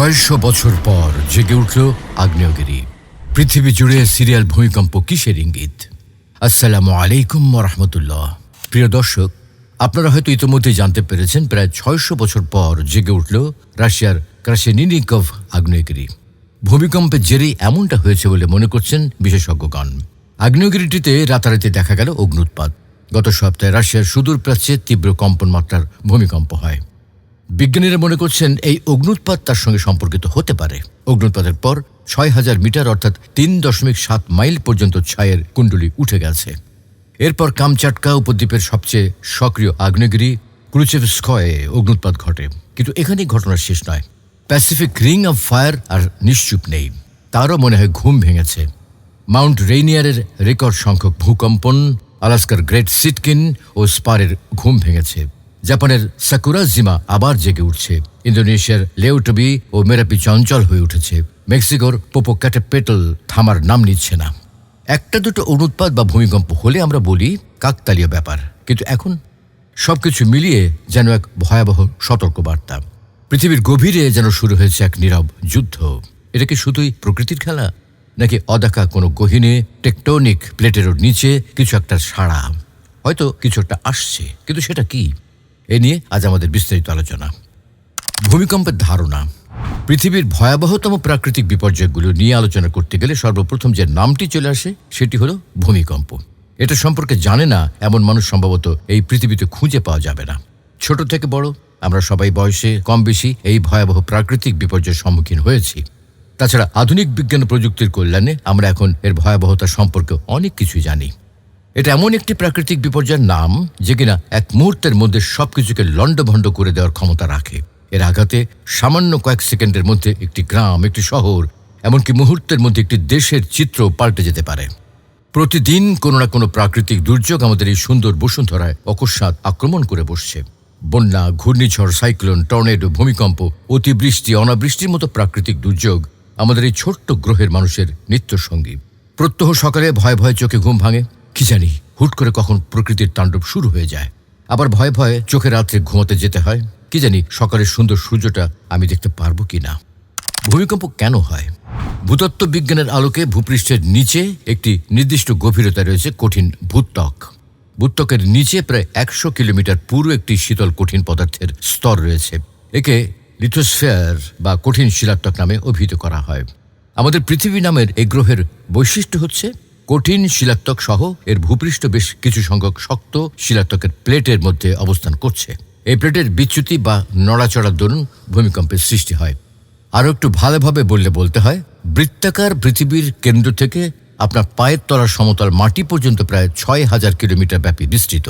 ছয়শো বছর পর জেগে উঠল আগ্নেয়গিরি। পৃথিবী জুড়ে সিরিয়াল ভূমিকম্প কিসের ইঙ্গিত? আসসালামু আলাইকুম রহমতুল্লাহ প্রিয় দর্শক, আপনারা হয়তো ইতিমধ্যে জানতে পেরেছেন, প্রায় ছয়শো বছর পর জেগে উঠল রাশিয়ার ক্রাসেনিনিকভ আগ্নেয়গিরি। ভূমিকম্পের জেরেই এমনটা হয়েছে বলে মনে করছেন বিশেষজ্ঞগণ। আগ্নেয়গিরিটিতে রাতারাতি দেখা গেল অগ্নুৎপাত। গত সপ্তাহে রাশিয়ার সুদূর প্রাচ্যে তীব্র কম্পন মাত্রার ভূমিকম্প হয়। বিজ্ঞানীরা মনে করছেন এই অগ্নুৎপাত তার সঙ্গে সম্পর্কিত হতে পারে। অগ্নুৎপাতের পর ছয় হাজার মিটার অর্থাৎ তিন দশমিক সাত মাইল পর্যন্ত ছায়ের কুণ্ডলি উঠে গেছে। এরপর কামচাটকা উপদ্বীপের সবচেয়ে সক্রিয় আগ্নেয়গিরি ক্রুচেভস্কয়ে অগ্নুৎপাত ঘটে। কিন্তু এখানেই ঘটনার শেষ নয়। প্যাসিফিক রিং অফ ফায়ার আর নিশ্চুপ নেই। তারও মনে হয় ঘুম ভেঙেছে। মাউন্ট রেইনিয়ারের রেকর্ড সংখ্যক ভূকম্পন, আলাস্কার গ্রেট সিটকিন ও স্পারের ঘুম ভেঙেছে। জাপানের সাকুরাজিমা আবার জেগে উঠছে। ইন্দোনেশিয়ার লেউটবি ও মেরাপি চঞ্চল হয়ে উঠেছে। মেক্সিকোর পোপোক্যাটেপেটল থামার নাম নিচ্ছে না। একটা দুটো অনুৎপাত বা ভূমিকম্প হলে আমরা বলি কাকতালীয় ব্যাপার। কিন্তু এখন সবকিছু মিলিয়ে যেন এক ভয়াবহ সতর্কবার্তা। পৃথিবীর গভীরে যেন শুরু হয়েছে এক নীরব যুদ্ধ। এটা কি শুধুই প্রকৃতির খেলা? নাকি অদেখা কোনো গহিনে টেকটনিক প্লেটেরও নিচে কিছু একটা সাড়া? হয়তো কিছু একটা আসছে, কিন্তু সেটা কি? এ নিয়ে আজ আমাদের বিস্তারিত আলোচনা। ভূমিকম্পের ধারণা। পৃথিবীর ভয়াবহতম প্রাকৃতিক বিপর্যয়গুলো নিয়ে আলোচনা করতে গেলে সর্বপ্রথম যে নামটি চলে আসে, সেটি হলো ভূমিকম্প। এটা সম্পর্কে জানে না এমন মানুষ সম্ভবত এই পৃথিবীতে খুঁজে পাওয়া যাবে না। ছোট থেকে বড়, আমরা সবাই বয়সে, কম বেশি এই ভয়াবহ প্রাকৃতিক বিপর্যয়ের সম্মুখীন হয়েছি। তাছাড়া আধুনিক বিজ্ঞান প্রযুক্তির কল্যাণে আমরা এখন এর ভয়াবহতা সম্পর্কে অনেক কিছুই জানি। এটা এমন একটি প্রাকৃতিক বিপর্যয়ের নাম যে কিনা এক মুহূর্তের মধ্যে সবকিছুকে লণ্ডভণ্ড করে দেওয়ার ক্ষমতা রাখে। এর আঘাতে সামান্য কয়েক সেকেন্ডের মধ্যে একটি গ্রাম, একটি শহর, এমনকি মুহূর্তের মধ্যে একটি দেশের চিত্র পাল্টে যেতে পারে। প্রতিদিন কোনো না কোনো প্রাকৃতিক দুর্যোগ আমাদের এই সুন্দর বসুন্ধরায় অকস্মাৎ আক্রমণ করে বসছে। বন্যা, ঘূর্ণিঝড়, সাইক্লোন, টর্নেডো, ভূমিকম্প, অতিবৃষ্টি, অনাবৃষ্টির মতো প্রাকৃতিক দুর্যোগ আমাদের এই ছোট্ট গ্রহের মানুষের নিত্য সঙ্গী প্রত্যহ সকালে ভয় ভয়ে চোখে ঘুম ভাঙে। কি জানি, হুট করে কখন প্রকৃতির তাণ্ডব শুরু হয়ে যায়। আবার ভয়ে ভয়ে চোখে রাত্রে ঘুমাতে যেতে হয়। কি জানি সকালের সুন্দর সূর্যটা আমি দেখতে পারব কি না। ভূমিকম্প কেন হয়? ভূতত্ত্ব বিজ্ঞানের আলোকে ভূপৃষ্ঠের নিচে একটি নির্দিষ্ট গভীরতা রয়েছে কঠিন ভূত্বক। ভূত্বকের নিচে প্রায় একশো কিলোমিটার পুরো একটি শীতল কঠিন পদার্থের স্তর রয়েছে। একে লিথোস্ফিয়ার বা কঠিন শিলাত্মক নামে অভিহিত করা হয়। আমাদের পৃথিবী নামের এই গ্রহের বৈশিষ্ট্য হচ্ছে কঠিন শিলাত্মক সহ এর ভূপৃষ্ঠ বেশ কিছু সংখ্যক শক্ত শিলাত্মকের প্লেটের মধ্যে অবস্থান করছে। এই প্লেটের বিচ্যুতি বা নড়াচড়ার দরুন ভূমিকম্পের সৃষ্টি হয়। আরও একটু ভালোভাবে বললে বলতে হয়, বৃত্তাকার পৃথিবীর কেন্দ্র থেকে আপনার পায়ের তলার সমতল মাটি পর্যন্ত প্রায় ছয় হাজার কিলোমিটার ব্যাপী বিস্তৃত।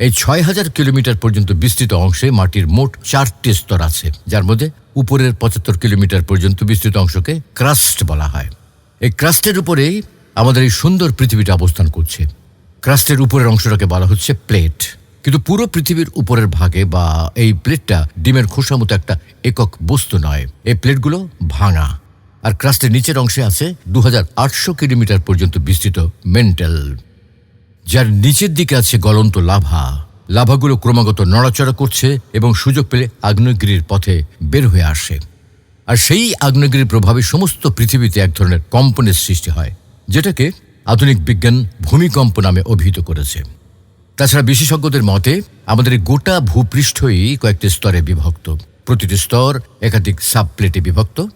এই ছয় হাজার কিলোমিটার পর্যন্ত বিস্তৃত অংশে মাটির মোট চারটি স্তর আছে, যার মধ্যে উপরের পঁচাত্তর কিলোমিটার পর্যন্ত বিস্তৃত অংশকে ক্রাস্ট বলা হয়। এই ক্রাস্টের উপরেই আমাদের এই সুন্দর পৃথিবীটা অবস্থান করছে। ক্রাস্টের উপরের অংশটাকে বলা হচ্ছে প্লেট। কিন্তু পুরো পৃথিবীর উপরের ভাগে বা এই প্লেটটা ডিমের খোসা মতো একটা একক বস্তু নয়। এই প্লেটগুলো ভাঙা। আর ক্রাস্টের নিচের অংশে আছে দু হাজার আটশো কিলোমিটার পর্যন্ত বিস্তৃত মেন্টাল। যার নিচের দিকে আছে গলন্ত লাভা। লাভাগুলো ক্রমাগত নড়াচড়া করছে এবং সুযোগ পেলে আগ্নেয়গিরির পথে বের হয়ে আসে। আর সেই আগ্নেয়গিরির প্রভাবে সমস্ত পৃথিবীতে এক ধরনের কম্পনের সৃষ্টি হয়। যেটাকে আধুনিক বিজ্ঞান ভূমিকম্প নামে অভিহিত করেছে। তাছাড়া বিশেষজ্ঞদের মতে, আমাদের গোটা ভূপৃষ্ঠই কয়েকটি স্তরে বিভক্ত। প্রতিটি স্তর একাধিক সাব প্লেটে বিভক্ত।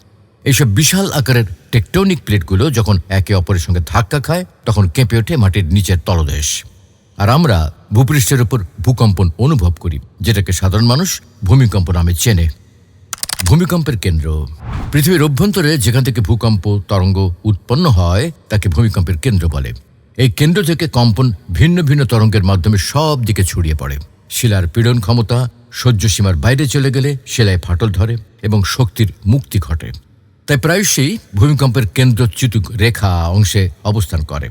এইসব বিশাল আকারের টেকটনিক প্লেটগুলো যখন একে অপরের সঙ্গে ধাক্কা খায়, তখন কেঁপে ওঠে মাটির নিচের তলদেশ। আর আমরা ভূপৃষ্ঠের উপর ভূকম্পন অনুভব করি, যেটাকে সাধারণ মানুষ ভূমিকম্প নামে চেনে। ভূমিকম্পের কেন্দ্র। পৃথিবীর অভ্যন্তরে যেখান থেকে ভূকম্প, তরঙ্গ উৎপন্ন হয়, তাকে ভূমিকম্পের কেন্দ্র বলে। এই কেন্দ্র থেকে কম্পন ভিন্ন ভিন্ন তরঙ্গের মাধ্যমে সব দিকে ছড়িয়ে পড়ে। শিলার পীড়ন ক্ষমতা সহ্য সীমার বাইরে চলে গেলে শিলায় ফাটল ধরে এবং শক্তির মুক্তি ঘটে। তাই প্রায়শই ভূমিকম্পের কেন্দ্রচ্যুত রেখা অংশে অবস্থান করে।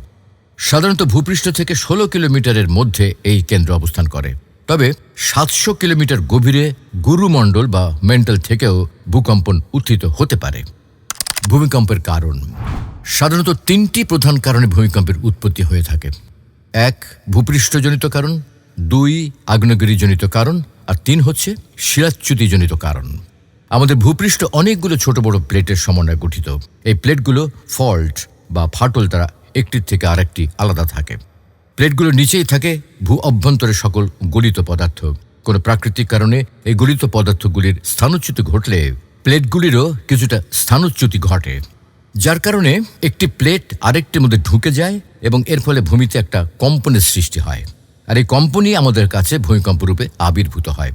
সাধারণত ভূপৃষ্ঠ থেকে ষোলো কিলোমিটারের মধ্যে এই কেন্দ্র অবস্থান করে। তবে সাতশো কিলোমিটার গভীরে গুরুমণ্ডল বা মেন্টাল থেকেও ভূকম্পন উত্থিত হতে পারে। ভূমিকম্পের কারণ। সাধারণত তিনটি প্রধান কারণে ভূমিকম্পের উৎপত্তি হয়ে থাকে। এক, ভূপৃষ্ঠজনিত কারণ। দুই, আগ্নেয়গিরিজনিত কারণ। আর তিন হচ্ছে শিলাচ্যুতিজনিত কারণ। আমাদের ভূপৃষ্ঠ অনেকগুলো ছোট বড় প্লেটের সমন্বয়ে গঠিত। এই প্লেটগুলো ফল্ট বা ফাটল দ্বারা একটির থেকে আরেকটি আলাদা থাকে। প্লেটগুলো নিচেই থাকে ভূ অভ্যন্তরে সকল গলিত পদার্থ। কোনো প্রাকৃতিক কারণে এই গলিত পদার্থগুলির স্থানচ্যুতি ঘটলে প্লেটগুলিরও কিছুটা স্থানচ্যুতি ঘটে। যার কারণে একটি প্লেট আরেকটির মধ্যে ঢুকে যায় এবং এর ফলে ভূমিতে একটা কম্পনের সৃষ্টি হয়। আর এই কম্পনই আমাদের কাছে ভূমিকম্প রূপে আবির্ভূত হয়।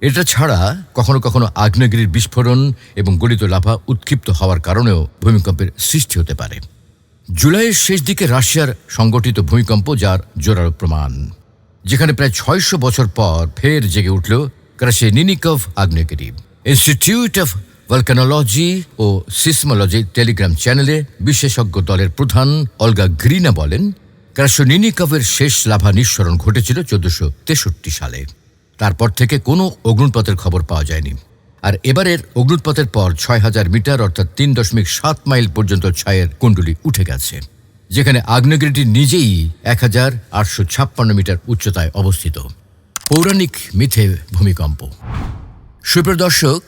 এটা ছাড়া কখনো কখনো আগ্নেয়গিরির বিস্ফোরণ এবং গলিত লাভা উৎক্ষিপ্ত হওয়ার কারণেও ভূমিকম্পের সৃষ্টি হতে পারে। জুলাইয়ের শেষ দিকে রাশিয়ার সংগঠিত ভূমিকম্প যার জোরালো প্রমাণ। যেখানে প্রায় ছয়শো বছর পর ফের জেগে উঠল ক্রাশে নিনিকভ আগ্নেয়গিরি। ইনস্টিটিউট অফ ভলকানোলজি ও সিসমোলজি টেলিগ্রাম চ্যানেলে বিশেষজ্ঞ দলের প্রধান অলগা গ্রিনা বলেন ক্রাশোনিনিকভের শেষ লাভা নিঃসরণ ঘটেছিল চোদ্দশো তেষট্টি সালে। তারপর থেকে কোনো অগ্নুৎপাতের খবর পাওয়া যায়নি। আর এবারের অগ্নুৎপাতের পর ছয় হাজার মিটার অর্থাৎ তিন দশমিক সাত মাইল পর্যন্ত ছায়ের কুণ্ডলি উঠে গেছে, যেখানে আগ্নেয়গিরিটি নিজেই এক হাজার আটশো ছাপ্পান্ন মিটার উচ্চতায় অবস্থিত। পৌরাণিক মিথে ভূমিকম্প। সুপ্রিয় দর্শক,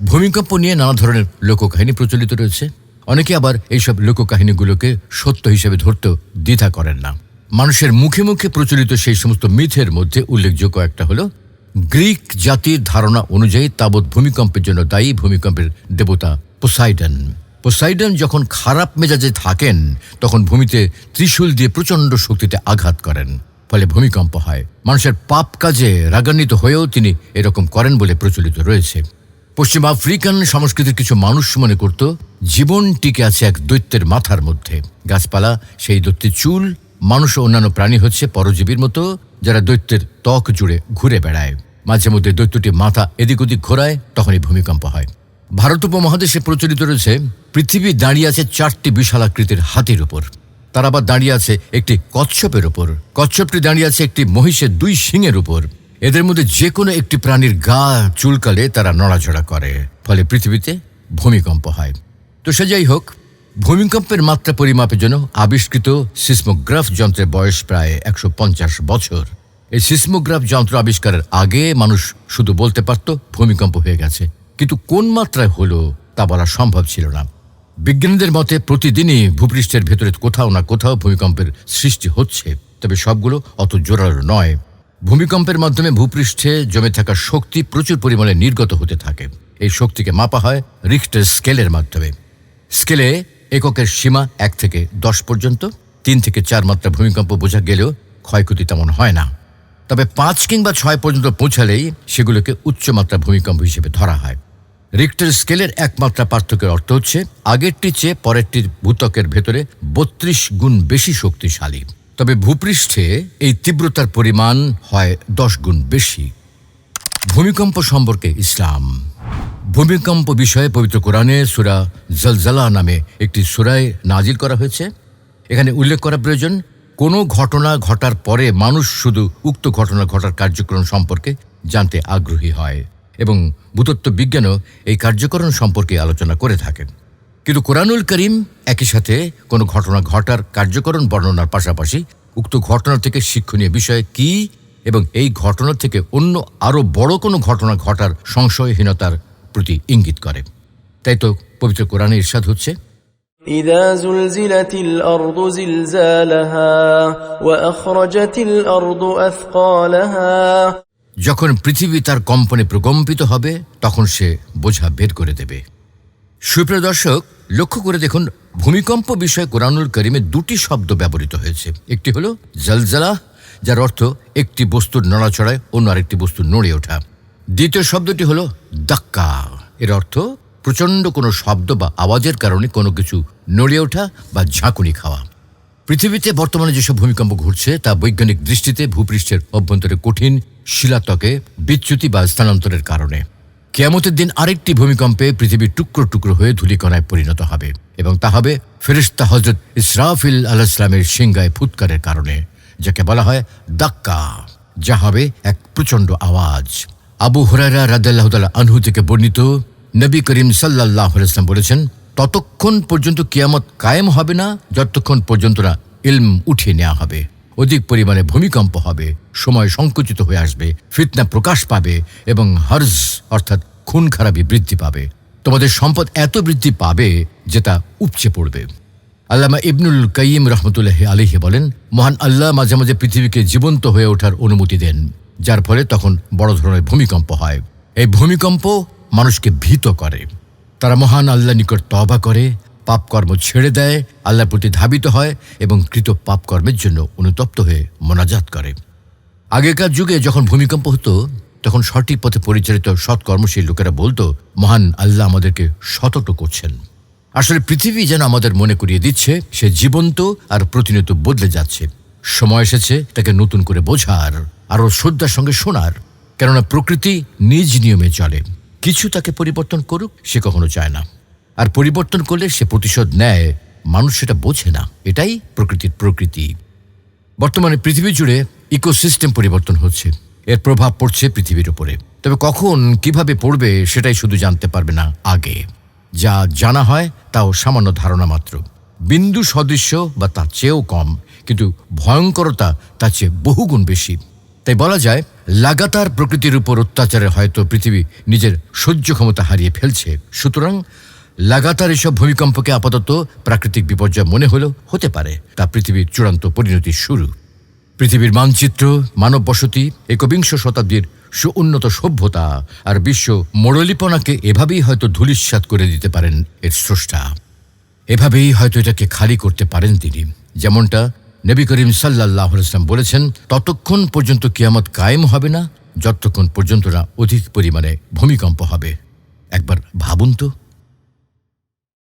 ভূমিকম্প নিয়ে নানা ধরনের লোককাহিনী প্রচলিত রয়েছে। অনেকে আবার এইসব লোককাহিনীগুলোকে সত্য হিসেবে ধরতে দ্বিধা করেন না। মানুষের মুখে মুখে প্রচলিত সেই সমস্ত মিথের মধ্যে উল্লেখযোগ্য একটা হলো গ্রিক জাতির ধারণা অনুযায়ী তাবৎ ভূমিকম্পের জন্য দায়ী ভূমিকম্পের দেবতা পোসাইডন। পোসাইডন যখন খারাপ মেজাজে থাকেন, তখন ভূমিতে ত্রিশূল দিয়ে প্রচণ্ড শক্তিতে আঘাত করেন, ফলে ভূমিকম্প হয়। মানুষের পাপ কাজে রাগান্বিত হয়েও তিনি এরকম করেন বলে প্রচলিত রয়েছে। পশ্চিম আফ্রিকান সংস্কৃতির কিছু মানুষ মনে করত, জীবন টিকে আছে এক দৈত্যের মাথার মধ্যে। গাছপালা, সেই দৈত্যের চুল, মানুষ ও অন্যান্য প্রাণী হচ্ছে পরজীবীর মতো যারা দৈত্যের ত্বক জুড়ে ঘুরে বেড়ায়। মাঝে মধ্যে দৈত্যটি মাথা এদিক ওদিক ঘোরায়, তখনই ভূমিকম্প হয়। ভারত উপমহাদেশে প্রচলিত রয়েছে, পৃথিবী দাঁড়িয়ে আছে চারটি বিশালাকৃতির হাতির উপর। তার আবার দাঁড়িয়ে আছে একটি কচ্ছপের উপর। কচ্ছপটি দাঁড়িয়ে আছে একটি মহিষের দুই শিংয়ের উপর। এদের মধ্যে যে কোনো একটি প্রাণীর গা চুলকালে তারা নড়াচড়া করে, ফলে পৃথিবীতে ভূমিকম্প হয়। তো সে যাই হোক ভূমিকম্পের মাত্রা পরিমাপের জন্য আবিষ্কৃত সিসমোগ্রাফ যন্ত্রের বয়স প্রায় একশো পঞ্চাশ বছর। এই সিসমোগ্রাফ যন্ত্র আবিষ্কারের আগে মানুষ শুধু বলতে পারত ভূমিকম্প হয়ে গেছে, কিন্তু কোন মাত্রায় হলো তা বলা সম্ভব ছিল না। বিজ্ঞানীদের মতে প্রতিদিনই ভূপৃষ্ঠের ভেতরে কোথাও না কোথাও ভূমিকম্পের সৃষ্টি হচ্ছে, তবে সবগুলো অত জোরালো নয়। ভূমিকম্পের মাধ্যমে ভূপৃষ্ঠে জমে থাকা শক্তি প্রচুর পরিমাণে নির্গত হতে থাকে। এই শক্তিকে মাপা হয় রিক্টার স্কেলের মাধ্যমে। স্কেলে এককের সীমা এক থেকে দশ পর্যন্ত, তিন থেকে চার মাত্রা ভূমিকম্প বোঝা গেলেও ক্ষয়ক্ষতি তেমন হয় না। তবে পাঁচ কিংবা ছয় পর্যন্ত পৌঁছালেই সেগুলোকে উচ্চমাত্রা ভূমিকম্প হিসেবে ধরা হয়। রিক্টার স্কেলের একমাত্রা পার্থক্যের অর্থ হচ্ছে আগেরটির চেয়ে পরেরটির ভূতকের ভেতরে বত্রিশ গুণ বেশি শক্তিশালী। তবে ভূপৃষ্ঠে এই তীব্রতার পরিমাণ হয় দশ গুণ বেশি। ভূমিকম্প সম্পর্কে ইসলাম। ভূমিকম্প বিষয়ে পবিত্র কোরআনে সুরা জলজালা নামে একটি সুরায় নাজিল করা হয়েছে। এখানে উল্লেখ করা প্রয়োজন, কোনো ঘটনা ঘটার পরে মানুষ শুধু উক্ত ঘটনা ঘটার কার্যক্রম সম্পর্কে জানতে আগ্রহী হয় এবং ভূতত্ত্ব বিজ্ঞানও এই কার্যকরণ সম্পর্কে আলোচনা করে থাকেন। কিন্তু কোরআনুল করিম একই সাথে কোনো ঘটনা ঘটার কার্যকরণ বর্ণনার পাশাপাশি উক্ত ঘটনা থেকে শিক্ষণীয় বিষয় কি এবং এই ঘটনা থেকে অন্য আরও বড় কোনো ঘটনা ঘটার সংশয়হীনতার প্রতি ইঙ্গিত করে তাই তো পবিত্র কোরআনে ইরশাদ হচ্ছে إذا زلزلت الأرض زلزالها وأخرجت الأرض أثقالها যখন পৃথিবী তার কম্পনে প্রকম্পিত হবে তখন সে বোঝা বের করে দেবে সুপ্রিয় দর্শক লক্ষ্য করে দেখুন ভূমিকম্প বিষয়ে কোরআনুল করিমে দুটি শব্দ ব্যবহৃত হয়েছে একটি হলো জলজালা যার অর্থ একটি বস্তুর নড়াচড়ায় অন্য আরেকটি বস্তু নড়ে ওঠা দ্বিতীয় শব্দটি হলো দাক্কা এর অর্থ প্রচণ্ড কোনো শব্দ বা আওয়াজের কারণে কোনো কিছু নড়ে ওঠা বা ঝাঁকুনি খাওয়া। পৃথিবীতে বর্তমানে যেসব ভূমিকম্প ঘটছে তা বৈজ্ঞানিক দৃষ্টিতে ভূপৃষ্ঠের অভ্যন্তরে কঠিন শিলাতকে বিচ্যুতি বা স্থানান্তরের কারণে। কেয়ামতের দিন আরেকটি ভূমিকম্পে পৃথিবী টুকরো টুকরো হয়ে ধূলিকণায় পরিণত হবে এবং তা হবে ফেরিস্তা হজরত ইসরাফিল আলাহ ইসলামের সিংগায় ফুৎকারের কারণে, যাকে বলা হয় দাক্কা, যা হবে এক প্রচণ্ড আওয়াজ। আবু হুরারা রাদাল্লাহ আনহু থেকে বর্ণিত নবী করিম সাল্লাহ ইসলাম বলেছেন, ততক্ষণ পর্যন্ত কিয়ামত কায়েম হবে না, যতক্ষণ পর্যন্ত না ইলম উঠিয়ে নেওয়া হবে। অধিক পরিমাণে ভূমিকম্প হবে, সময় সংকুচিত হয়ে আসবে, ফিতনা প্রকাশ পাবে এবং হর্জ অর্থাৎ খুন খারাপি বৃদ্ধি পাবে। তোমাদের সম্পদ এত বৃদ্ধি পাবে যে তা উপচে পড়বে। আল্লামা ইবনুল কাইম রহমতুল্লাহ আলিহে বলেন, মহান আল্লাহ মাঝে মাঝে পৃথিবীকে জীবন্ত হয়ে ওঠার অনুমতি দেন। যার ফলে তখন বড় ধরনের ভূমিকম্প হয়। এই ভূমিকম্প মানুষকে ভীত করে। তারা মহান আল্লাহ নিকট তবা করে, পাপকর্ম ছেড়ে দেয়, আল্লাহর প্রতি ধাবিত হয় এবং কৃত পাপকর্মের জন্য অনুতপ্ত হয়ে মোনাজাত করে। আগেকার যুগে যখন ভূমিকম্প হতো, তখন সঠিক পথে পরিচালিত সৎকর্মশীল লোকেরা বলতো, মহান আল্লাহ আমাদেরকে সতর্ক করছেন। আসলে পৃথিবী যেন আমাদের মনে করিয়ে দিচ্ছে, সে জীবন্ত আর প্রতিনিয়ত বদলে যাচ্ছে। সময় এসেছে তাকে নতুন করে বোঝার। আরও শ্রদ্ধার সঙ্গে শোনার, কেননা প্রকৃতি নিজ নিয়মে চলে। কিছু তাকে পরিবর্তন করুক, সে কখনো চায় না। আর পরিবর্তন করলে সে প্রতিশোধ নেয়, মানুষ সেটা বোঝে না। এটাই প্রকৃতির প্রকৃতি। বর্তমানে পৃথিবী জুড়ে ইকোসিস্টেম পরিবর্তন হচ্ছে। এর প্রভাব পড়ছে পৃথিবীর উপরে। তবে কখন, কীভাবে পড়বে, সেটাই শুধু জানতে পারবে না আগে। যা জানা হয়, তাও সামান্য ধারণা মাত্র। বিন্দু সদৃশ্য বা তার চেয়েও কম, কিন্তু ভয়ঙ্করতা তার চেয়ে বহুগুণ বেশি। তাই বলা যায়, লাগাতার প্রকৃতির উপর অত্যাচারে হয়তো পৃথিবী নিজের সহ্য ক্ষমতা হারিয়ে ফেলছে। সুতরাং, লাগাতার এসব ভূমিকম্পকে আপাতত প্রাকৃতিক বিপর্যয় মনে হলেও হতে পারে, তা পৃথিবীর চূড়ান্ত পরিণতির শুরু। পৃথিবীর মানচিত্র, মানব বসতি, একবিংশ শতাব্দীর সুউন্নত সভ্যতা আর বিশ্ব মোড়লিপনাকে এভাবেই হয়তো ধূলিস্বাত করে দিতে পারেন এর স্রষ্টা। এভাবেই হয়তো এটাকে খালি করতে পারেন তিনি, যেমনটা নবী করিম সাল্লাহ ইসলাম বলেছেন, ততক্ষণ পর্যন্ত কিয়ামত কায়েম হবে না, যতক্ষণ পর্যন্ত না অধিক পরিমাণে ভূমিকম্প হবে। একবার ভাবুন তো।